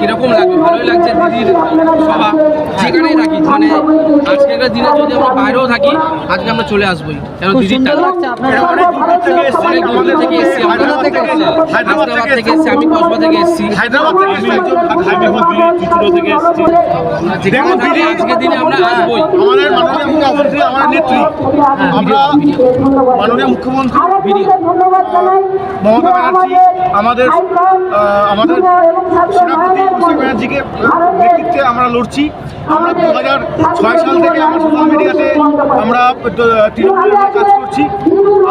কীরকম লাগবে? ভালোই লাগছে দিদির সভা। যেখানেই থাকি মানে আজকের দিনে যদি আমরা বাইরেও থাকি আজকে আমরা চলে আসবোই। কেন দিদির অনেক দূর থেকে এসেছি, হায়দ্রাবাদ থেকে এসেছি। আমি কসবা থেকে এসেছি। হায়দ্রাবাদ থেকে যেখানে থাকি আজকের দিনে আমরা আসবোই। আমাদের মাননীয় মুখ্যমন্ত্রী আমার নেত্রী আমরা মাননীয় মুখ্যমন্ত্রী মমতা ব্যানার্জি আমাদের আমাদের সেনাপতি অভিষেক ব্যানার্জিকে নেতৃত্বে আমরা লড়ছি। আমরা দু হাজার ছয় সাল থেকে আমরা সোশ্যাল মিডিয়াতে আমরা তৃণমূলের কাজ করছি।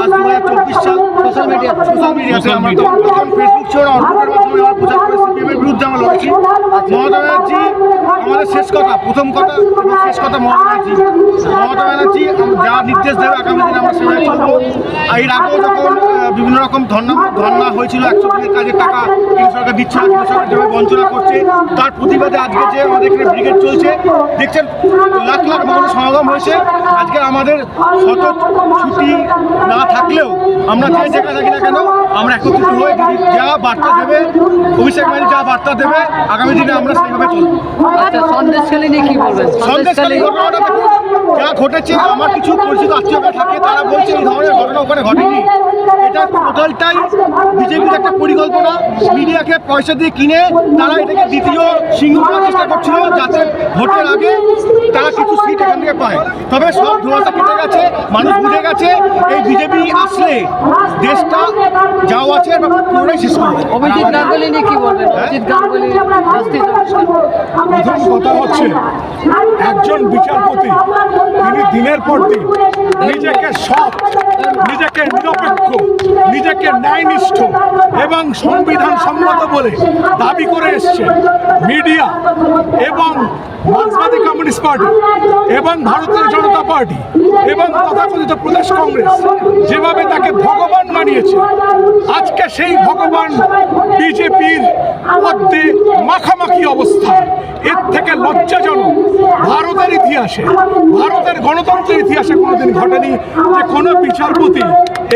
আজ দু হাজার চব্বিশ সাল সোশ্যাল মিডিয়া সোশ্যাল মিডিয়াতে আমরা ফেসবুক ছিল না মাধ্যমে আমরা প্রচার করে সিপিএমের বিরুদ্ধে আমরা লড়েছি। মমতা আমাদের শেষ কথা, প্রথম কথা শেষ কথা মমতা ব্যানার্জি। মমতা ব্যানার্জি যা নির্দেশ দেবে আগামী দিনে আমরা সেভাবে চলবো। আর এর আগেও যখন বিভিন্ন রকম ধর্ণা ধর্ণা হয়েছিল, একশো দিনের কাজের টাকা কেন্দ্র সরকার দিচ্ছে না কেন্দ্র সরকার যেভাবে বঞ্চনা করছে, তার প্রতিবাদে আজকে যে আমাদের এখানে ব্রিগেড চলছে, দেখছেন, লাখ লাখ মানুষের সমাগম হয়েছে। আজকে আমাদের শত ছুটি না থাকলেও আমরা যে জায়গায় থাকি না কেন, আমরা একত্রিত হয়ে যা বার্তা দেবে, অভিষেক ব্যানার্জি যা বার্তা দেবে, আগামী দিনে আমরা সেইভাবে চলবো। সন্দেশখালী নিয়ে কি বলবেন? সন্দেশখালী ঘটনাটা যা ঘটেছে আমার কিছু পরিচিত আত্মীয় থাকে তারা বলছে এই ধরনের ঘটনা ওখানে ঘটেনি। এটা টোটালটাই বিজেপির একটা পরিকল্পনা। মিডিয়াকে পয়সা দিয়ে কিনে তারা এটাকে দ্বিতীয় সিংহ চেষ্টা করছিল যাতে ভোটের আগে তারা কিছু সিট এখান থেকে পায়। তবে সব ধোঁয়াশা কেটে গেছে মানুষ বুঝে গেছে এই বিজেপি আসলে দেশটা যাও আছে পুরোটাই শেষ করবে অভিজিৎ গাঙ্গুলি নিয়ে কি বলবেন? অভিজিৎ গাঙ্গুলি প্রথম কথা হচ্ছে একজন বিচারপতি তিনি দিনের পর দিন নিজেকে সৎ, নিজেকে নিরপেক্ষ, নিজেকে ন্যায়নিষ্ঠ এবং সংবিধান সম্মত বলে দাবি করে এসছে মিডিয়া এবং মার্ক্সবাদী কমিউনিস্ট পার্টি এবং ভারতীয় জনতা পার্টি এবং তথাকথিত প্রদেশ কংগ্রেস যেভাবে তাকে ভগবান মানিয়েছে। আজকে সেই ভগবান বিজেপির মধ্যে মাখামাখি অবস্থা। এর থেকে লজ্জাজনক ভারতের ইতিহাসে ভারতের গণতন্ত্রের ইতিহাসে কোনোদিন ঘটেনি যে কোনো বিচারপতি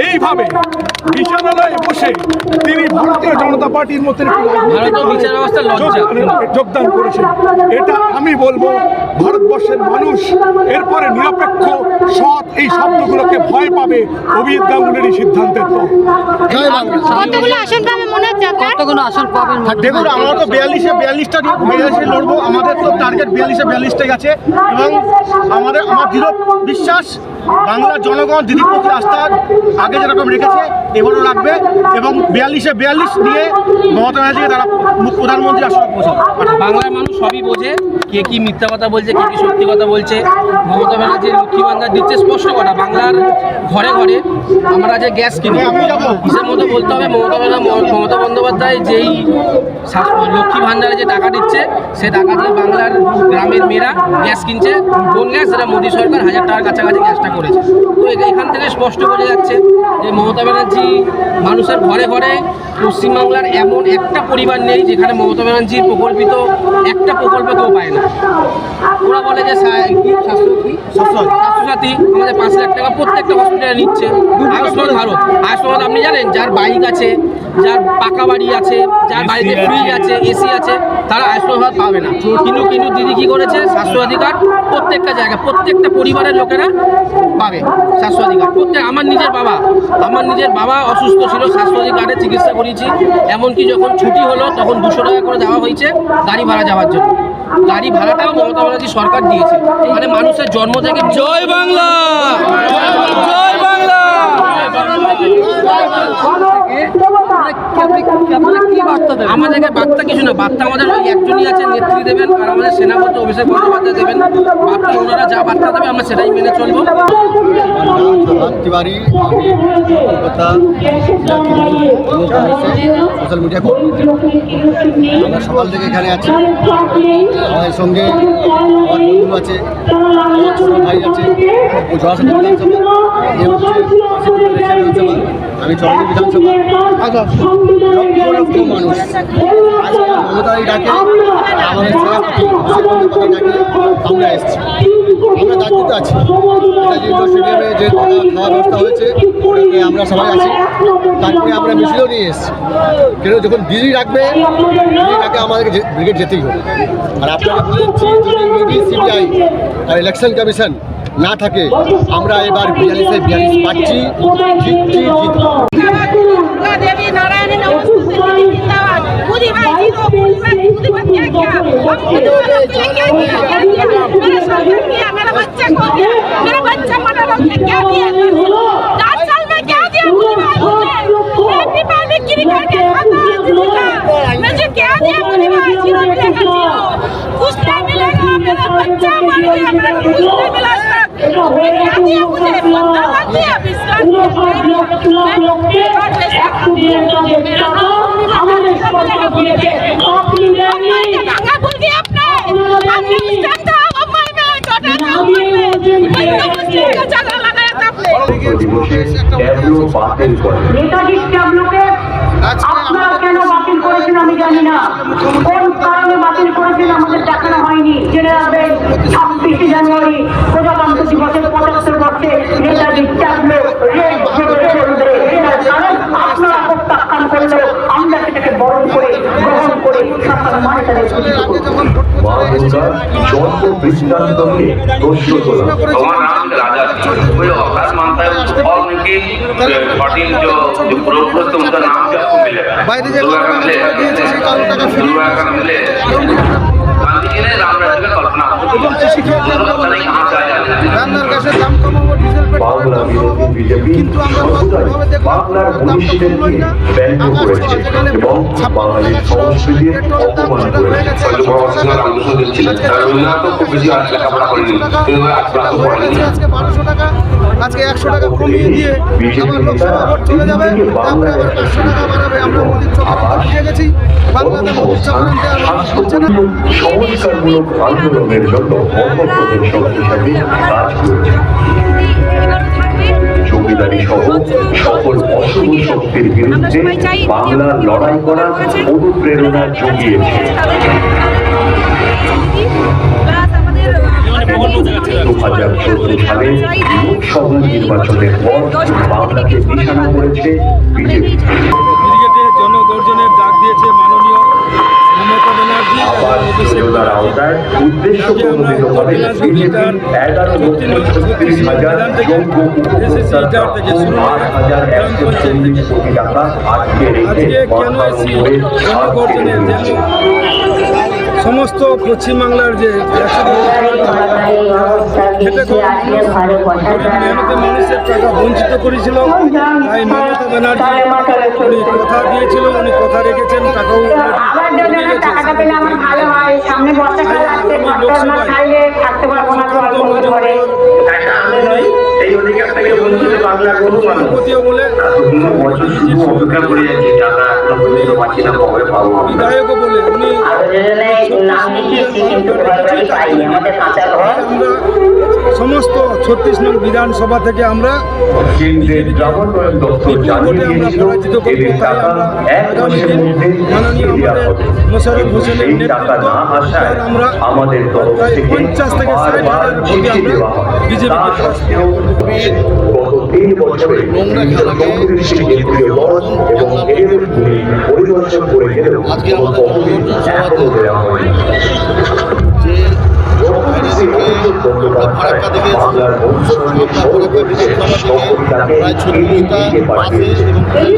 এইভাবে বিচারালয়ে বসে তিনি ভারতীয় জনতা পার্টির। যোগ- যোগদান করেছেন এটা আমি বলব ভারতবর্ষের মানুষ এরপরে নিরপেক্ষ সৎ এই শব্দগুলোকে ভয় পাবে অভিজিৎ গাঙ্গুলির সিদ্ধান্তের পর? দেখুন আমরা তো বিয়াল্লিশে বিয়াল্লিশটা বিয়াল্লিশে লড়বো আমাদের তো টার্গেট বিয়াল্লিশে বিয়াল্লিশটাই আছে। এবং আমাদের আমার দৃঢ় বিশ্বাস বাংলার জনগণ দিদির প্রতি আস্থা, আগে যেরকম রেখেছে, এবারও রাখবে এবং বিয়াল্লিশে বিয়াল্লিশ নিয়ে মমতা ব্যানার্জিকে তারা প্রধানমন্ত্রী আসলে পৌঁছাবে। বাংলার সবই বোঝে, কে কি মিথ্যা কথা বলছে, কে কি সত্যি কথা বলছে। মমতা ব্যানার্জির লক্ষ্মী ভান্ডার দিচ্ছে স্পষ্ট কথা, বাংলার ঘরে ঘরে আমরা যে গ্যাস কিনি হিসেব মতো বলতে হবে? মমতা ব্যানার্জি, মমতা বন্দ্যোপাধ্যায় যেই লক্ষ্মী ভান্ডারে যে টাকা দিচ্ছে, সে টাকা দিয়ে বাংলার গ্রামের মেয়েরা গ্যাস কিনছে। কোন গ্যাস? সেটা মোদী সরকার হাজার টাকার কাছাকাছি গ্যাসটা করেছে। তো এখান থেকে স্পষ্ট বোঝা যাচ্ছে যে মমতা ব্যানার্জি মানুষের ঘরে ঘরে পশ্চিমবাংলার এমন একটা পরিবার নেই যেখানে মমতা ব্যানার্জির প্রকল্পিত একটা প্রকল্প কেউ পায় না। ওরা বলে যে স্বাস্থ্য স্বাস্থ্যসাথী আমাদের পাঁচ লাখ টাকা প্রত্যেকটা হসপিটালে নিচ্ছে। আয়ুষ্মান ভারত আয়ুষ্মান আপনি জানেন যার বাইক আছে যার পাকা বাড়ি আছে যার বাড়িতে ফ্রিজ আছে এসি আছে তারা আয়ুষ্মান ভারত পাবে না। কিন্তু কিন্তু দিদি কি করেছে? স্বাস্থ্য অধিকার প্রত্যেকটা জায়গায় প্রত্যেকটা পরিবারের লোকেরা পাবে স্বাস্থ্য অধিকার প্রত্যেক আমার নিজের বাবা আমার নিজের বাবা অসুস্থ ছিল স্বাস্থ্য অধিকারে চিকিৎসা করিয়েছি। এমনকি যখন ছুটি হলো তখন দুশো টাকা করে দেওয়া হয়েছে গাড়ি ভাড়া যাওয়ার জন্য। গাড়ি ভাড়াটাও মমতা ব্যানার্জি সরকার দিয়েছে। মানে মানুষের জন্ম থেকে জয় বাংলা। জয় বাংলা। আপনারা বার্তা আমাদেরকে বার্তা কিছু না বার্তা আমাদের ওই একজনই আছে নেত্রী দেবেন আর আমাদের সেনাপতি অভিষেক বন্দ্যোপাধ্যায় দেবেন। বার্তা ওনারা যা বার্তা দেবে আমরা সেটাই মেনে চলবো। সোশ্যাল মিডিয়া আমরা সকাল থেকে এখানে আছি। আমাদের সঙ্গে আমার বন্ধু আছে ছোট ভাই ও বিধানসভা আমি চরণী বিধানসভা। ডাকে আমাদের আমরা এসেছি। আমরা দায়িত্বে আছি। যে খাওয়া ব্যবস্থা হয়েছে আমরা সবাই আছি। তারপরে আমরা মিছিলও নিয়ে এসেছি। কেন যখন দিদি রাখবে দিদি ডাকে আমাদেরকে ব্রিগেড যেতেই হবে। আর আপনাকে বলে দিচ্ছি যদি ইডি সিবিআই আর ইলেকশন কমিশন না থাকে আমরা এবার বিয়াল্লিশে বিয়াল্লিশ পাচ্ছি জিতছি জিতবো। আপনারা কেন বাতিল করেছেন আমি জানি না। কোন কারণে বাতিল করেছেন আমাদের দেখানো হয়নি। জেনে সম্মান করে মা দুর্গার জন্ম বৃত্তান্তকে প্রশ্ন তোলা भगवान राम के राजा थे कोई अवकाश मानता है और उनकी पाटिल जो जो पुरोहित थे, उनका नाम भी आपको मिलेगा বাইরে যে दुर्गा का मिलेगा সেই কারণ টাকা ফিরিয়ে दुर्गा का मिलेगा রান্নার গ্যাসের দাম কমাবো ডিজেল কিন্তু আমরা দেখলাম না। যেখানে বাঙালির সংস্কৃতির অপমান আজকে বারোশো টাকা আজকে একশো টাকা কমিয়ে দিয়ে আবার লোকসভা ভোট চলে যাবে। তারপরে আবার পাঁচশো টাকা বাড়াবে আমরা মোদির বুঝে গেছি। মোদির চক্রান্তে আর হচ্ছে না। সংস্কারমূলক আন্দোলনের জন্য অন্ধ্রপ্রদেশ শক্তিশালী কাজ করেছে। জমিদারি সহ সকল অশুভ শক্তির বিরুদ্ধে বাংলা লড়াই করার অনুপ্রেরণা জুগিয়েছে। দু হাজার চোদ্দ সালে লোকসভা নির্বাচনের পর বাংলাকে নিশানা করেছে বিজেপি। জনগর্জনের ডাক দিয়েছে আবার অভিষেক যোজনার আওতায় উদ্দেশ্য প্রণোদিত হবে বিজেপি এগারো লক্ষ ছত্রিশ হাজার যোগ্য উপভোক্তার প্রাপ্য আট হাজার একশো চল্লিশ কোটি টাকা আটকে রেখে আজকে কেন বর্তমান সমস্ত পশ্চিমবাংলার যে মানুষের টাকা বঞ্চিত করেছিল। তাই মমতা ব্যানার্জি উনি কথা দিয়েছিল উনি কথা রেখেছেন টাকাও আমার এই অধিকার থেকে বঞ্চিত বাংলার বহু মানুষ। বলে বছর শুধু অপেক্ষা করে যাচ্ছে টাকা এখনও পর্যন্ত পাচ্ছি না কবে পাবো বিধায়কও বলে উনি নাম লিখিয়েছি কিন্তু আমাদের কাঁচা ঘর। সমস্ত ছত্রিশ নং বিধানসভা থেকে আমরা কেন্দ্রের গ্রামোন্নয়ন দপ্তর জানিয়ে দিয়েছিল এদের টাকা এক মাসের মধ্যে মাননীয় আমাদের হবে। হোসেনের নেতৃত্ব আমরা আমাদের প্রায় পঞ্চাশ থেকে ষাট হাজার ভোটে আমরা দেওয়া বিজেপিকে তা সত্ত্বেও গত তিন বছরে কংগ্রেস কেন্দ্রীয় দল এবং এর পরিদর্শন করে গেলেও আজকে কোনো আমাদের ফারাক্কা থেকে প্রায় ছত্রিশটা বাসে এবং ট্রেনে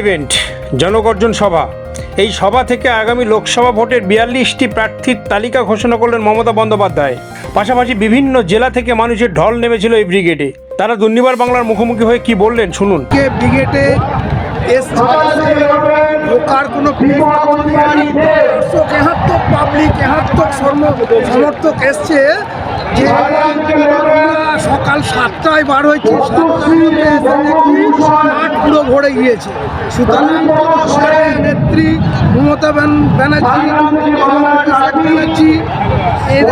ইভেন্ট জনগর্জন সভা। এই সভা থেকে আগামী লোকসভা ভোটের বিয়াল্লিশটি প্রার্থীর তালিকা ঘোষণা করলেন মমতা বন্দ্যোপাধ্যায়। পাশাপাশি বিভিন্ন জেলা থেকে মানুষের ঢল নেমেছিল এই ব্রিগেডে তারা দুর্নিবার বাংলার মুখোমুখি হয়ে কি বললেন, শুনুন। ব্রিগেডে সমর্থক এসছে সকাল সাতটায় বার হয়েছি। পুরো ভরে গিয়েছে। নেত্রী মমতা ব্যানার্জি এত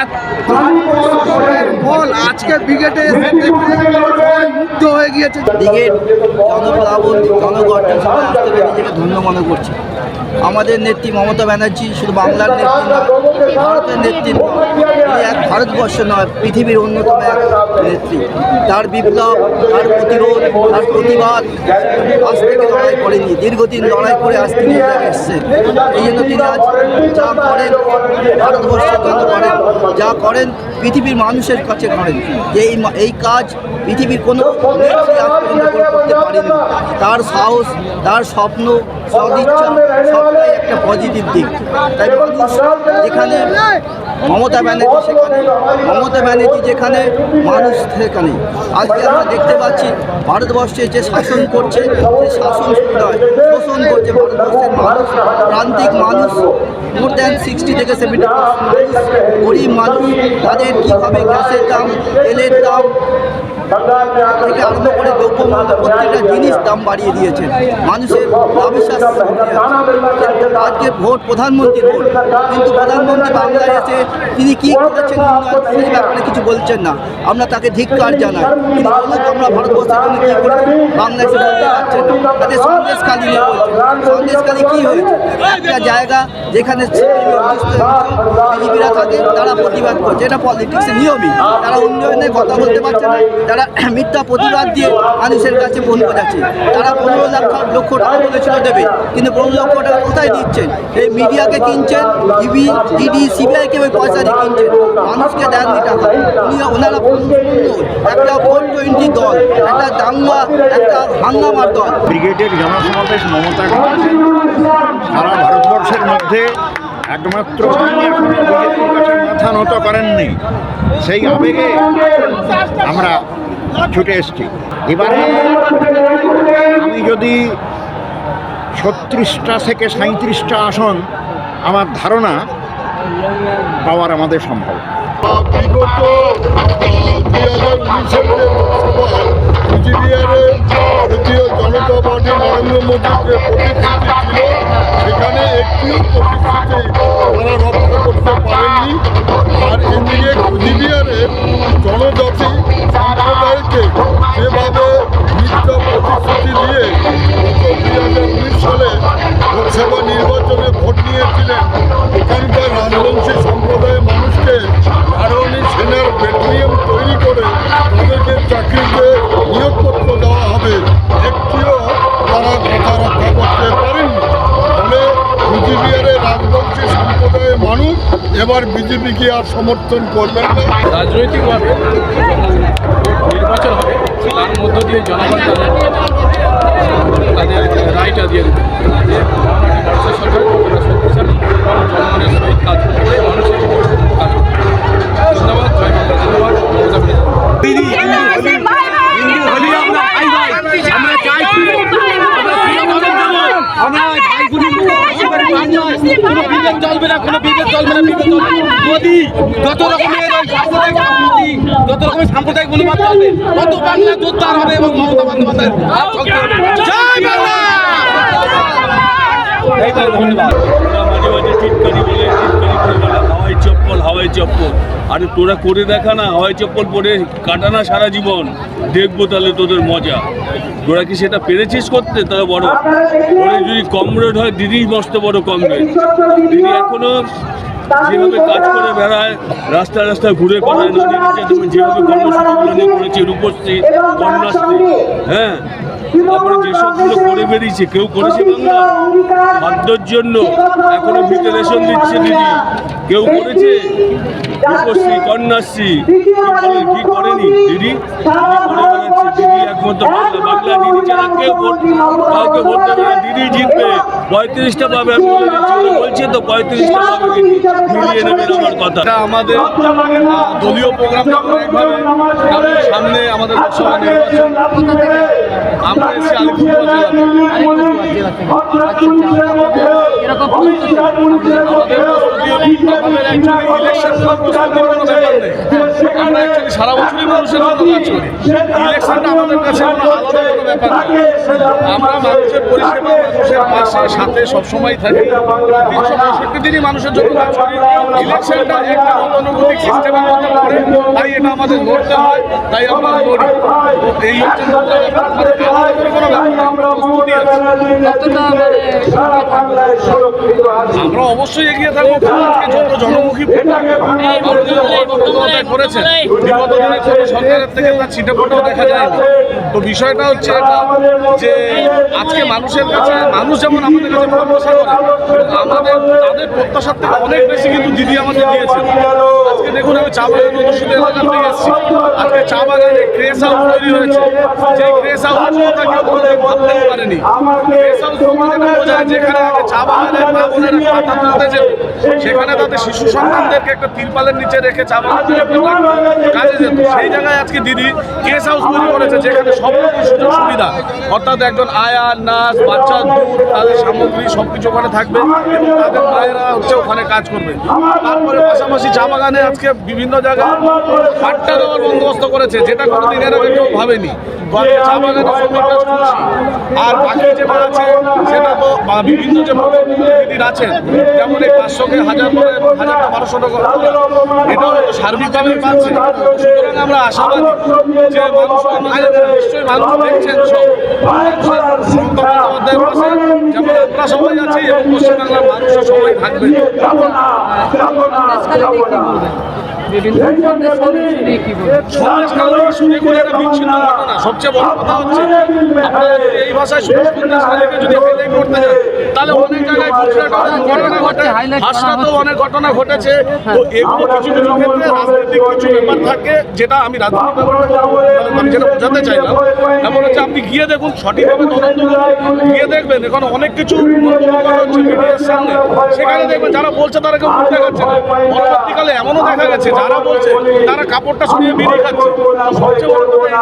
এত বল। আজকে মুগ্ধ হয়ে গিয়েছে। নিজেকে ধন্য মনে করছে। আমাদের নেত্রী মমতা ব্যানার্জি শুধু বাংলার নেত্রী নয় ভারতের নেত্রী। তিনি এক ভারতবর্ষ নয়, পৃথিবীর অন্যতম এক নেত্রী। তার বিপ্লব, তার প্রতিরোধ, তার প্রতিবাদ আজ থেকে লড়াই করেনি। দীর্ঘদিন লড়াই করে আজ তিনি এসেছেন। এই জন্য তিনি আজ যা করেন ভারতবর্ষের জন্য করেন, যা করেন, পৃথিবীর মানুষের কাছে করেন। যে এই এই কাজ পৃথিবীর কোনো নেত্রী আজ পর্যন্ত করতে পারেনি। তার সাহস, তার স্বপ্ন, সদিচ্ছা, সবটাই একটা পজিটিভ দিক। তাই মানুষ যেখানে মমতা ব্যানার্জি সেখানে মমতা ব্যানার্জি যেখানে মানুষ সেখানে। আজকে আমরা দেখতে পাচ্ছি ভারতবর্ষে যে শাসন করছে সেই শাসন নয় শোষণ করছে ভারতবর্ষের মানুষ, প্রান্তিক মানুষ মোর দ্যান সিক্সটি থেকে সেভেন্টি গরিব মানুষ, তাদের কীভাবে গ্যাসের দাম, তেলের দাম থেকে আরম্ভ করে দ্রব্যমূল্য প্রত্যেকটা জিনিস দাম বাড়িয়ে দিয়েছেন মানুষের অবিশ্বাস আজকে ভোট প্রধানমন্ত্রী ভোট। কিন্তু প্রধানমন্ত্রী বাংলায় এসে তিনি কি করেছেন সেই ব্যাপারে কিছু বলছেন না। আমরা তাকে ধিক্কার জানাই। তিনি আমরা ভারতবর্ষের জন্য কী করেছি এসে বলতে পারছেন না। তাদের সন্দেশকালী নিয়ে বলছেন সন্দেশকালী কী হয়েছে? একটা জায়গা যেখানে বিজেপিরা থাকে তারা প্রতিবাদ করছে। এটা পলিটিক্সের নিয়মই। তারা উন্নয়নের কথা বলতে পারছে না। তারা মিথ্যা প্রতিবাদ দিয়ে মানুষের কাছে ফোন বোঝাচ্ছে তারা পনেরো লাখ লক্ষ টাকা বলেছিল দেবে। কিন্তু পনেরো লক্ষ টাকা কোথায় দিচ্ছেন? এই মিডিয়াকে কিনছেন? ইবি ইডি সিবিআইকে ওই পয়সা দিয়ে কিনছেন। মানুষকে দেননি টাকা উনি ওনারা একটা ফোর টোয়েন্টি দল, একটা দাঙ্গা, একটা হাঙ্গামার দল। ব্রিগেডের জনসমাবেশ মমতা সারা ভারতবর্ষের মধ্যে একমাত্র মাথা নত করেননি। সেই আবেগে আমরা ছুটে এসেছি। এবারে আমি যদি ছত্রিশটা থেকে সাঁত্রিশটা আসন, আমার ধারণা পাওয়ার আমাদের সম্ভব। পার্টি নরেন্দ্র ছিল সেখানে প্রতিশ্রুতি করতে আর জনজাতি সম্প্রদায়কে যেভাবে আর সমর্থন করবেন রাজনৈতিকভাবে নির্বাচন হবে তার মধ্য দিয়ে জনগণ তাদের রায়টা দিয়ে দেবে সরকার কতটা শক্তিশালী এবং জনগণের সহিত কাজ করে মানুষের কাজ। ধন্যবাদ জয় বাংলা ধন্যবাদ মমতা ব্যানার্জি। কোনো বিবেক চলবে না কোনো বিবেক চলবে না বিবেক চলবে। মোদি যত রকমের সাম্প্রদায়িক রাজনীতি, যত রকমের সাম্প্রদায়িক মনোভাব চলবে তত বাংলা জোরদার হবে এবং মমতা বন্দ্যোপাধ্যায়। জয় বাংলা ধন্যবাদ হাওয়াই চপ্পল হাওয়াই চপ্পল। আরে তোরা করে দেখা না, হাওয়াই চপ্পল পরে কাটানা সারা জীবন। দেখব তাহলে তোদের মজা। তোরা কি সেটা পেরেছিস করতে? তারা বড়। ওরে যদি কমরেড হয় দিদি মস্ত বড় কমরেড দিদি এখনও যেভাবে কাজ করে বেড়ায় রাস্তায় রাস্তায় ঘুরে বেড়ায় তুমি যেভাবে কর্মসূচিগুলো নিয়ে করেছে, রূপশ্রী কন্যাশ্রী হ্যাঁ? তারপরে যেসবগুলো করে বেরিয়েছে কেউ করেছে বাংলা? খাদ্যর জন্য এখনও ভিতরে রেশন দিচ্ছে দিদি। কেউ করেছে? রূপশ্রী কন্যাশ্রী কি করেনি দিদি? দিদি? একমাত্র বাংলা বাংলা দিদি ছাড়া কেউ ভোট কাউকে ভোট দেবে না দিদি জিতবে। পঁয়ত্রিশটা পাবে আমি বলে দিচ্ছি বলছে তো পঁয়ত্রিশটা পাবে দিদি মিলিয়ে নেবেন আমার কথা। আমাদের দলীয় প্রোগ্রামটা সামনে আমাদের লোকসভা নির্বাচন। আমরা এসেছি আলিপুরদুয়ার সারা বছরই মানুষের জন্য কাজ করি ইলেকশনটা আমাদের কাছে আলাদা কোনো ব্যাপার আমরা মানুষের পরিষেবা মানুষের পাশে সাথে সবসময় থাকি তিনশো পঁয়ষট্টি দিনই মানুষের জন্য কাজ করি ইলেকশনটা একটা গতানুগতিক সিস্টেমের মধ্যে পড়ে তাই এটা আমাদের লড়তে হয় তাই আমরা লড়ি এই হচ্ছে আমরা অবশ্যই এগিয়ে থাকব। যত জনমুখী করেছেন বিগত দিনে কোনো সরকারের থেকে তার ছিটে ফোটাও দেখা যায়নি। তো বিষয়টা হচ্ছে এটা যে আজকে মানুষের কাছে মানুষ যেমন আমাদের কাছে প্রত্যাশা করে আমাদের তাদের প্রত্যাশার থেকে অনেক বেশি কিন্তু দিদি আমাদের দিয়েছেন। আজকে দেখুন আমি চা বাগান অধ্যুষিত এলাকা থেকে এসেছি। আজকে চা বাগানে ক্রেস হাউস তৈরি হয়েছে যে ক্রেস হাউস যেখানে আগে চা বাগানের মা বোনেরা তুলতে যেত। সেখানে তাদের শিশু সন্তানদেরকে একটা তিরপালের নিচে রেখে চা কাজে যেত। সেই জায়গায় আজকে দিদি কেস হাউস তৈরি করেছে যেখানে সব রকম সুযোগ সুবিধা। অর্থাৎ একজন আয়া নার্স বাচ্চা দুধ তাদের সামগ্রী সব কিছু ওখানে থাকবে এবং তাদের মায়েরা হচ্ছে ওখানে কাজ করবে। তারপরে পাশাপাশি চা বাগানে আজকে বিভিন্ন জায়গায় পাট্টা দেওয়ার বন্দোবস্ত করেছে যেটা কোনো দিনের আগে কেউ ভাবেনি। চা বাগানে আর বাকি যেটা আছে সেটা তো বিভিন্ন যে দিদির আছেন যেমন এই পাঁচশোকে হাজার করে হাজারটা বারোশো টাকা এটাও সার্বিকভাবে পাচ্ছে সুতরাং আমরা আশাবাদী যে মানুষ নিশ্চয়ই মানুষ দেখছেন সব আমরা সবাই আছি এবং পশ্চিমবাংলার মানুষও সবাই থাকবে। সন্দেশখালী শুনে করে একটা বিচ্ছিন্ন ঘটনা। সবচেয়ে বড় কথা হচ্ছে এই ভাষায় যদি করতে যান তাহলে অনেক জায়গায় ঘটনা ঘটে হাসনাতেও অনেক ঘটনা ঘটেছে। তো এগুলো কিছু কিছু ক্ষেত্রে রাজনৈতিক কিছু ব্যাপার থাকে যেটা আমি রাজনৈতিক আমি যেটা বোঝাতে চাইলাম। এমন হচ্ছে আপনি গিয়ে দেখুন সঠিকভাবে তদন্ত গিয়ে দেখবেন এখন অনেক কিছু সেখানে দেখবেন যারা বলছে তারা কেউ পরবর্তীকালে এমনও দেখা গেছে, যারা বলছে তারা কাপড়টা সরিয়ে বেরিয়ে খাচ্ছে। সবচেয়ে বড় কথা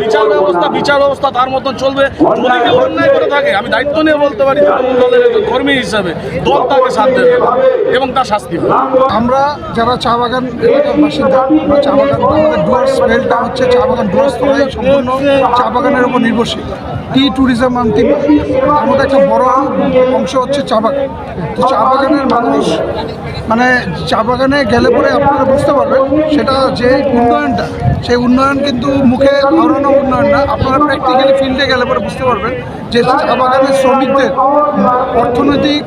বিচার ব্যবস্থা বিচার ব্যবস্থা তার মতন চলবে। যদি অন্যায় করে থাকে, আমি দায়িত্ব নিয়ে বলতে পারি কর্মী হিসাবে দল তাকে সাথ এবং তার শাস্তি আমরা যারা চা বাগান বাসিন্দা চা বাগান, আমাদের হচ্ছে চা বাগান ডুয়ার্স তলায় সম্পূর্ণ চা বাগানের উপর নির্ভরশীল। টি ট্যুরিজম আনতে মধ্যে একটা বড় অংশ হচ্ছে চা বাগান। তো চা বাগানের মানুষ মানে চা বাগানে গেলে পরে আপনারা বুঝতে পারবেন, সেটা যে উন্নয়নটা, সেই উন্নয়ন কিন্তু মুখে আওড়ানো উন্নয়ন না, আপনারা প্র্যাকটিক্যালি ফিল্ডে গেলে পরে বুঝতে পারবেন যে চা বাগানের শ্রমিকদের অর্থনৈতিক,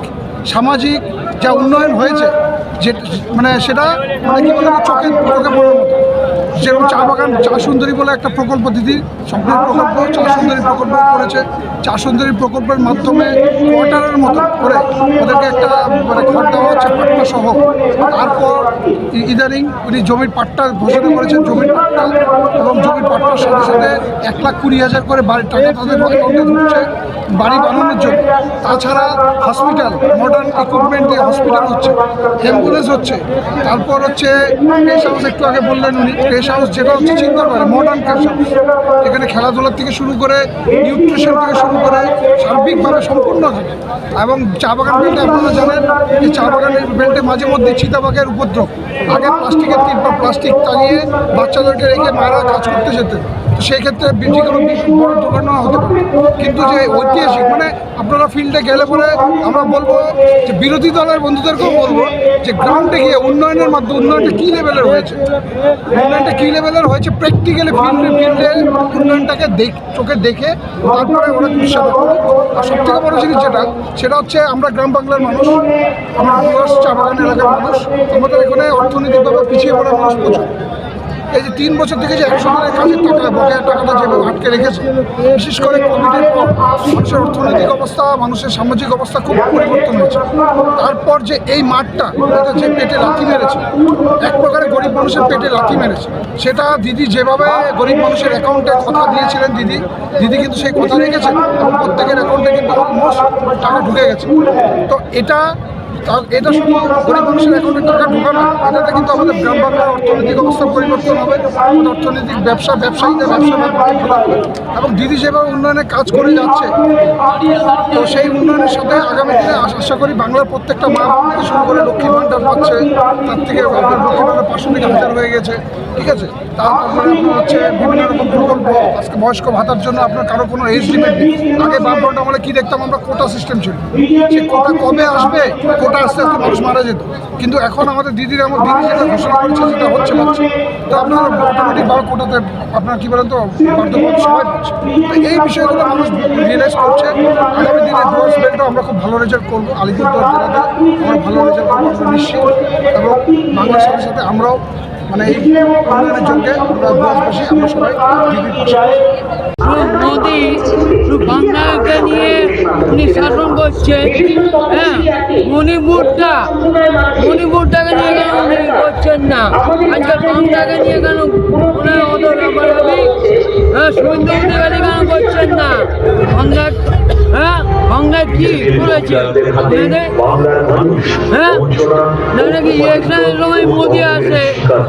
সামাজিক যা উন্নয়ন হয়েছে, যে মানে সেটা মানে কি বলে, চোখে চোখে পড়ার মতো। যেরকম চা বাগান, চা সুন্দরী বলে একটা প্রকল্প দিদি। স্বপ্নের প্রকল্প, চা সুন্দরী প্রকল্প করেছে। চা সুন্দরী প্রকল্পের মাধ্যমে কোয়ার্টারের মতো করে ওদেরকে একটা মানে ঘর দেওয়া হচ্ছে, পাট্টা সহ। তারপর ইদানিং উনি জমির পাট্টা ঘোষণা করেছেন, জমির পাট্টা। এবং জমির পাট্টার সাথে সাথে এক লাখ কুড়ি হাজার করে বাড়ির টাকা তাদের অ্যাকাউন্টে ঢুকছে, বাড়ি বানানোর জন্য। তাছাড়া হসপিটাল মডার্ন ইকুইপমেন্ট দিয়ে হসপিটাল হচ্ছে অ্যাম্বুলেন্স হচ্ছে। তারপর হচ্ছে একটু আগে বললেন উনি ক্রেশ হাউস যেটা হচ্ছে চিন্তা করে মডার্ন ক্রেশ এখানে খেলাধুলার থেকে শুরু করে নিউট্রিশন থেকে শুরু করে সার্বিকভাবে সম্পূর্ণ থাকে। এবং চা বাগান বেল্টে আপনারা জানেন যে চা বাগানের বেল্টে মাঝে মধ্যে চিতাবাগের উপদ্রব। আগে প্লাস্টিকের বা প্লাস্টিক টাঙিয়ে বাচ্চাদেরকে রেখে মায়েরা কাজ করতে যেতেন সেই ক্ষেত্রে যে কোনো বড় দুর্ঘটনা হতে পারে কিন্তু যে ঐতিহাসিক মানে আপনারা ফিল্ডে গেলে পরে আমরা বলব যে বিরোধী দলের বন্ধুদেরকেও বলব যে গ্রাউন্ডে গিয়ে উন্নয়নের মাধ্যমে, উন্নয়নটা কী লেভেলের হয়েছে? উন্নয়নটা কী লেভেলের হয়েছে? প্র্যাকটিক্যালি ফিল্ডে ফিল্ডে উন্নয়নটাকে দেখ, চোখে দেখে তারপরে ওরা উৎসাহ আর সব থেকে বড় জিনিস যেটা, সেটা হচ্ছে আমরা গ্রাম বাংলার মানুষ, আমরা চা বাগান এলাকার মানুষ। আমাদের এখানে অর্থনৈতিকভাবে পিছিয়ে পড়া মানুষ প্রচুর। এই যে তিন বছর থেকে যে একশো দিনের কাজের টাকা বকেয়ার টাকাটা যেভাবে আটকে রেখেছে, বিশেষ করে কোভিডের পর মানুষের অর্থনৈতিক অবস্থা, মানুষের সামাজিক অবস্থা খুব পরিবর্তন হয়েছে। তারপর যে এই মাঠটা যে পেটে লাথি মেরেছে, এক প্রকারে গরিব মানুষের পেটে লাথি মেরেছে, সেটা দিদি যেভাবে গরিব মানুষের অ্যাকাউন্টে কথা দিয়েছিলেন দিদি দিদি কিন্তু সেই কথা রেখেছেন এবং প্রত্যেকের অ্যাকাউন্টে কিন্তু অলমোস্ট টাকা ঢুকে গেছে। তো এটা তা- এটা শুধু গরিব মানুষের অ্যাকাউন্টে টাকা ঢোকানো এটাতে কিন্তু আমাদের গ্রাম বাংলার অর্থনৈতিক অবস্থা পরিবর্তন হবে অর্থনৈতিক ব্যবসা, ব্যবসায়ীদের ব্যবসা এবং দিদি যেভাবে উন্নয়নের কাজ করে যাচ্ছে, তো সেই উন্নয়নের সাথে আগামী দিনে আশা করি বাংলার প্রত্যেকটা মা থেকে শুরু করে লক্ষ্মী ভাণ্ডার পাচ্ছে, তার থেকে আপনার পাঁচশো থেকে হাজার হয়ে গেছে, ঠিক আছে? তারপরে আপনার হচ্ছে বিভিন্ন রকম প্রকল্প আজকে বয়স্ক ভাতার জন্য আপনার কারও কোনো এজ লিমিট নেই। আগে বামফ্রন্ট আমলে কি দেখতাম? আমরা কোটা সিস্টেম ছিল। সেই কোটা কবে আসবে? কোটা আস্তে আস্তে মানুষ মারা যেত। কিন্তু এখন আমাদের দিদির আমার দিদি যেটা ঘোষণা করেছে সেটা হচ্ছে পাচ্ছে তো আপনার অটোমেটিক বা কোটাতে আপনার কী বলেন তো তো এই বিষয়গুলো মানুষ রিয়েলাইজ করছে। আগামী দিনে ডুয়ার্স বেলটা আমরা খুব ভালো রেজাল্ট করব। আলিপুরদুয়ার জেলাতে আমরা ভালো রেজাল্ট করব নিশ্চিত। এবং বাংলার সাথে সাথে আমরাও মানে এই উন্নয়নের জন্য আমরা ডুয়ার্সবাসী আমরা সবাই দিদির পাশে আছি। মোদি বাংলাকে নিয়ে উনি শাসন করছে হ্যাঁ? মণিপুরটা মণিপুরটাকে নিয়ে কেন উনি করছেন না? আজকে বাংলাকে নিয়ে কেন ওনার অত লাফালাফি হ্যাঁ কেন করছেন না? হ্যাঁ? বাংলার কি করেছে হ্যাঁ? না কি ইলেকশনের সময় মোদি আসে?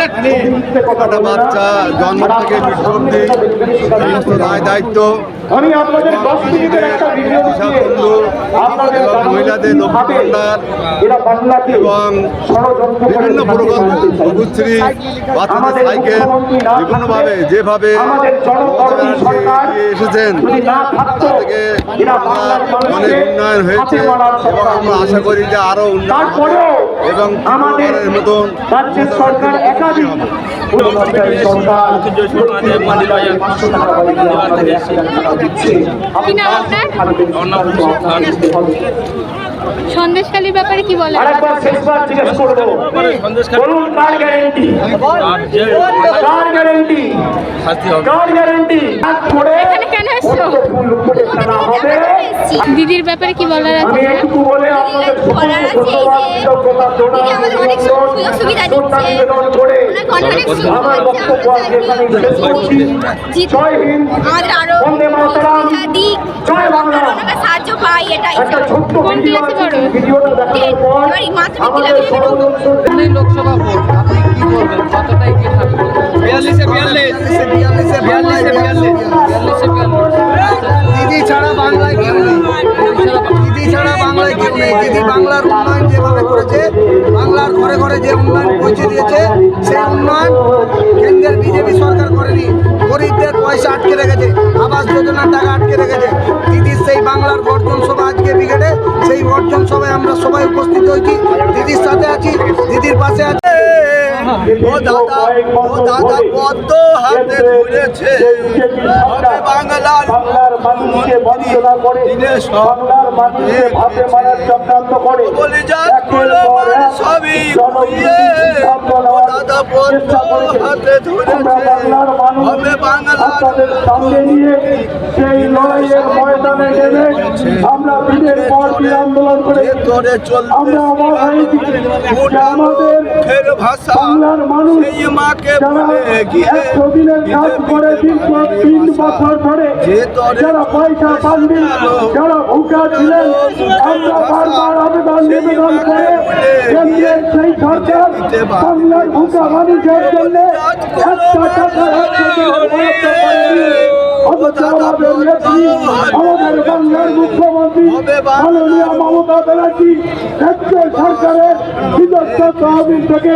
একটা বাচ্চা জন্ম থেকে মৃত্যু অব্দি সমস্ত দায় দায়িত্ব আমাদের কৃষক বন্ধু এবং মহিলাদের লক্ষ্মী এবং বিভিন্ন প্রকল্প সবুজশ্রী বাচ্চাদের সাইকেল বিভিন্নভাবে যেভাবে এসেছেন তা থেকে বাংলার অনেক উন্নয়ন হয়েছে এবং আমরা আশা করি যে আরও উন্নয়ন এবং তৃতীয়বারের মতন সরকার কি নাম? আপনার সন্দেশখালির ব্যাপারে কি বলেন? এখানে কেন এসছো? দিদির ব্যাপারে কি বলার আছে? বলার আছে এই যে দিদি আমাদের অনেক সুযোগ সুবিধা দিচ্ছে। ওনাকে অনেক সুবিধা দিচ্ছে জিত আমাদের আরও সুবিধা দিক। আমরা ওনাকে সাহায্য পাই এটাই কোন ক্লাসে পড়ো লোকসভা ভোট আপনি কি বলবেন? কতটাই কি থাকবে? বিয়াল্লিশ বিয়াল্লিশে। বিয়াল্লিশে বিয়াল্লিশ। বিয়াল্লিশে বিয়াল্লিশ। সভায় আমরা সবাই উপস্থিত হয়েছি। দিদির সাথে আছি দিদির পাশে আছে। ও দাদা ও দাদা পদ্ম হাতে ধরেছে। হবে বাংলার দিনে সব বলি যাত্রীগুলো মান সবই ঘুরিয়ে। ও দাদা পদ্ম হাতে ধরেছে। হবে বাংলার সামনে নিয়ে সেই লড়াইয়ের নেমে আমরা দিনের পর দিন আন্দোলন করে আমরা অবাক হয়েছি আমাদের ভাষা। বাংলার মানুষ মাকে যারা গিয়ে একশো দিনের কাজ করে দীর্ঘ তিন বছর ধরে যারা পয়সা পাননি যারা ভুকা ছিলেন আমরা বারবার আবেদন নিবেদন করে কেন্দ্রের সেই সরকার বাংলার ভুকা মানুষের জন্য একটা টাকা আমাদের বাংলার মুখ্যমন্ত্রী মাননীয় মমতা ব্যানার্জি রাজ্য সরকারের নিজস্ব তহবিল থেকে